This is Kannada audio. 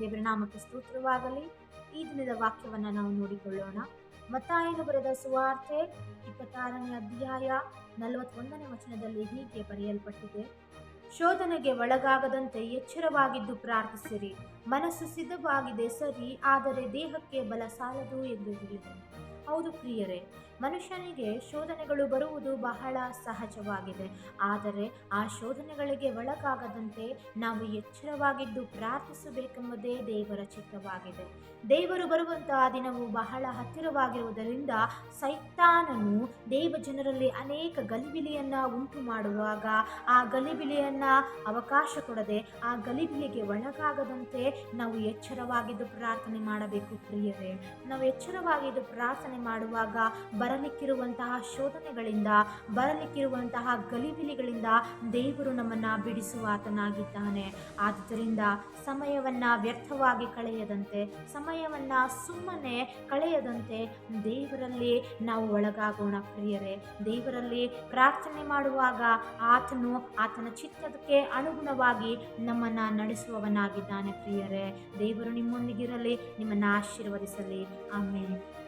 ದೇವರ ನಾಮಕ್ಕೆ ಸ್ತೋತ್ರವಾಗಲಿ. ಈ ದಿನದ ವಾಕ್ಯವನ್ನು ನಾವು ನೋಡಿಕೊಳ್ಳೋಣ. ಮತ್ತಾಯನ ಬರೆದ ಸುವಾರ್ತೆ ಇಪ್ಪತ್ತಾರನೇ ಅಧ್ಯಾಯ ನಲವತ್ತೊಂದನೇ ವಚನದಲ್ಲಿ ಹೀಗೆ ಬರೆಯಲ್ಪಟ್ಟಿದೆ. ಶೋಧನೆಗೆ ಒಳಗಾಗದಂತೆ ಎಚ್ಚರವಾಗಿದ್ದು ಪ್ರಾರ್ಥಿಸಿರಿ. ಮನಸ್ಸು ಸಿದ್ಧವಾಗಿದೆ, ಸರಿ, ಆದರೆ ದೇಹಕ್ಕೆ ಬಲ ಸಾಲದು ಎಂದು ಹೇಳಿದರು ಹೌದು ಪ್ರಿಯರೇ ಮನುಷ್ಯನಿಗೆ ಶೋಧನೆಗಳು ಬರುವುದು ಬಹಳ ಸಹಜವಾಗಿದೆ. ಆದರೆ ಆ ಶೋಧನೆಗಳಿಗೆ ಒಳಗಾಗದಂತೆ ನಾವು ಎಚ್ಚರವಾಗಿದ್ದು ಪ್ರಾರ್ಥಿಸಬೇಕೆಂಬುದೇ ದೇವರ ಚಿತ್ತವಾಗಿದೆ. ದೇವರು ಬರುವಂತಹ ದಿನವು ಬಹಳ ಹತ್ತಿರವಾಗಿರುವುದರಿಂದ ಸೈತಾನನು ದೇವ ಜನರಲ್ಲಿ ಅನೇಕ ಗಲಿಬಿಲಿಯನ್ನು ಉಂಟು ಮಾಡುವಾಗ ಆ ಗಲಿಬಿಲಿಯನ್ನು ಅವಕಾಶ ಕೊಡದೆ ಆ ಗಲಿಬಿಲಿಗೆ ಒಳಗಾಗದಂತೆ ನಾವು ಎಚ್ಚರವಾಗಿದ್ದು ಪ್ರಾರ್ಥನೆ ಮಾಡಬೇಕು ಪ್ರಿಯರೇ ನಾವು ಎಚ್ಚರವಾಗಿದ್ದು ಪ್ರಾರ್ಥನೆ ಮಾಡುವಾಗ ಬರಲಿಕ್ಕಿರುವಂತಹ ಶೋಧನೆಗಳಿಂದ, ಬರಲಿಕ್ಕಿರುವಂತಹ ಗಲಿಬಿಲಿಗಳಿಂದ ದೇವರು ನಮ್ಮನ್ನು ಬಿಡಿಸುವಾತನಾಗಿದ್ದಾನೆ. ಆದ್ದರಿಂದ ಸಮಯವನ್ನು ವ್ಯರ್ಥವಾಗಿ ಕಳೆಯದಂತೆ, ಸಮಯವನ್ನು ಸುಮ್ಮನೆ ಕಳೆಯದಂತೆ ದೇವರಲ್ಲಿ ನಾವು ಒಳಗಾಗೋಣ ಪ್ರಿಯರೇ. ದೇವರಲ್ಲಿ ಪ್ರಾರ್ಥನೆ ಮಾಡುವಾಗ ಆತನು ಆತನ ಚಿತ್ತದಕ್ಕೆ ಅನುಗುಣವಾಗಿ ನಮ್ಮನ್ನು ನಡೆಸುವವನಾಗಿದ್ದಾನೆ ಪ್ರಿಯರೇ. ದೇವರು ನಿಮ್ಮೊಂದಿಗಿರಲಿ, ನಿಮ್ಮನ್ನು ಆಶೀರ್ವದಿಸಲಿ. ಆಮೇಲೆ